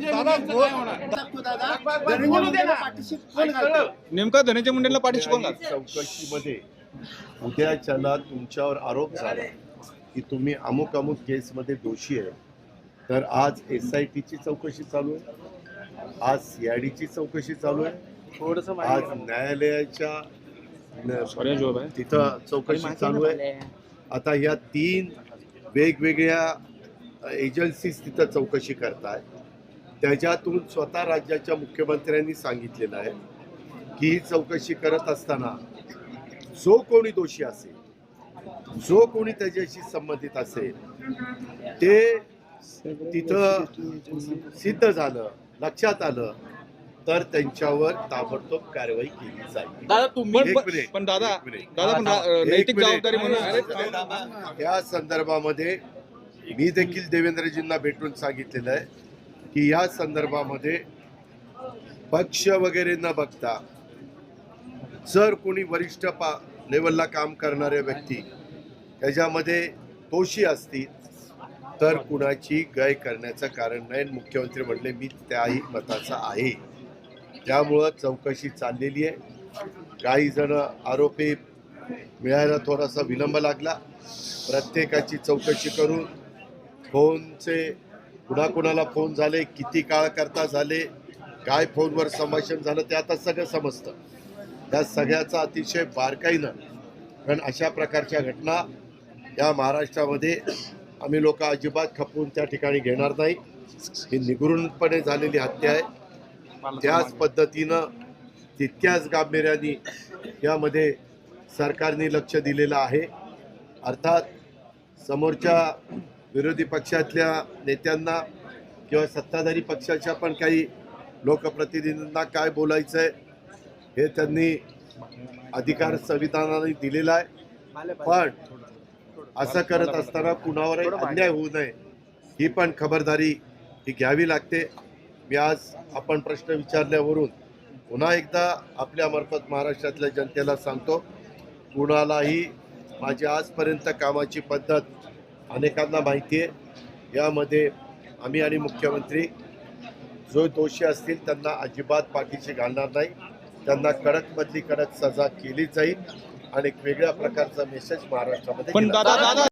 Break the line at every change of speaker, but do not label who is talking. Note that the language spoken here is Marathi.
धनंजय.
पाठीशी कोण घालतं?
नेमका धनंजय मुंडेंना पाठी शिकवून घाल
चौकशीमध्ये उद्याच्याला तुमच्यावर आरोप झाला की तुम्ही अमुक अमुक केसमध्ये दोषी आहे तर आज एस आय टीची चौकशी चालू आहे आज सी आय डीची चौकशी चालू आहे आज न्यायालयाच्या तिथं चौकशी चालू आहे. आता या तीन वेगवेगळ्या एजन्सीज तिथं चौकशी करताय. त्याच्यातून स्वतः राज्याच्या मुख्यमंत्र्यांनी सांगितलेलं आहे की ही चौकशी करत असताना जो कोणी दोषी असेल जो कोणी त्याच्याशी संबंधित असेल ते तिथं सिद्ध झालं लक्षात आलं तर त्यांच्यावर ताबडतोब कारवाई केली जाईल
दादा तुम्ही पण नैतिक. जबाबदारी म्हणून.
त्या संदर्भामध्ये मी देखील देवेंद्रजींना भेटून सांगितलेलं आहे की या संदर्भामध्ये पक्ष वगैरे न बघता जर कोणी वरिष्ठ पा लेवलला काम करणारे व्यक्ती त्याच्यामध्ये दोषी असतील तर कुणाची गय करण्याचं कारण नाही. मुख्यमंत्री म्हणले मी त्याही मताचा आहे. त्यामुळं चौकशी चाललेली आहे. काही जण आरोपी मिळायला थोडासा विलंब लागला. प्रत्येकाची चौकशी करून फोनचे कुणाकुणाला फोन झाले किती काळ करता झाले काय फोनवर संभाषण झालं ते आता सगळं समजतं. त्या सगळ्याचा अतिशय बारकाईनं कारण अशा प्रकारच्या घटना या महाराष्ट्रामध्ये आम्ही लोक अजिबात खपवून त्या ठिकाणी घेणार नाही. ही निगुरूनपणे झालेली हत्या आहे. त्याच पद्धतीनं तितक्याच गांभीर्याने यामध्ये सरकारने लक्ष दिलेलं आहे. अर्थात समोरच्या विरोधी पक्षातल्या नेत्यांना किंवा सत्ताधारी पक्षाच्या पण काही लोकप्रतिनिधींना काय बोलायचं आहे हे त्यांनी अधिकार संविधानाने दिलेला आहे. पण असं करत असताना कुणावरही अन्याय होऊ नये ही पण खबरदारी ही घ्यावी लागते. मी आज आपण प्रश्न विचारल्यावरून पुन्हा एकदा आपल्यामार्फत महाराष्ट्रातल्या जनतेला सांगतो कुणालाही माझी आजपर्यंत कामाची पद्धत अनेकांना माहिती आहे. यामध्ये आम्ही आणि मुख्यमंत्री जो दोषी असतील त्यांना अजिबात पाठीशी घालणार नाही. त्यांना कडकमधली कडक सजा केली जाईल आणि एक वेगळ्या प्रकारचा मेसेज महाराष्ट्रामध्ये
पण
दिला
दादा दादा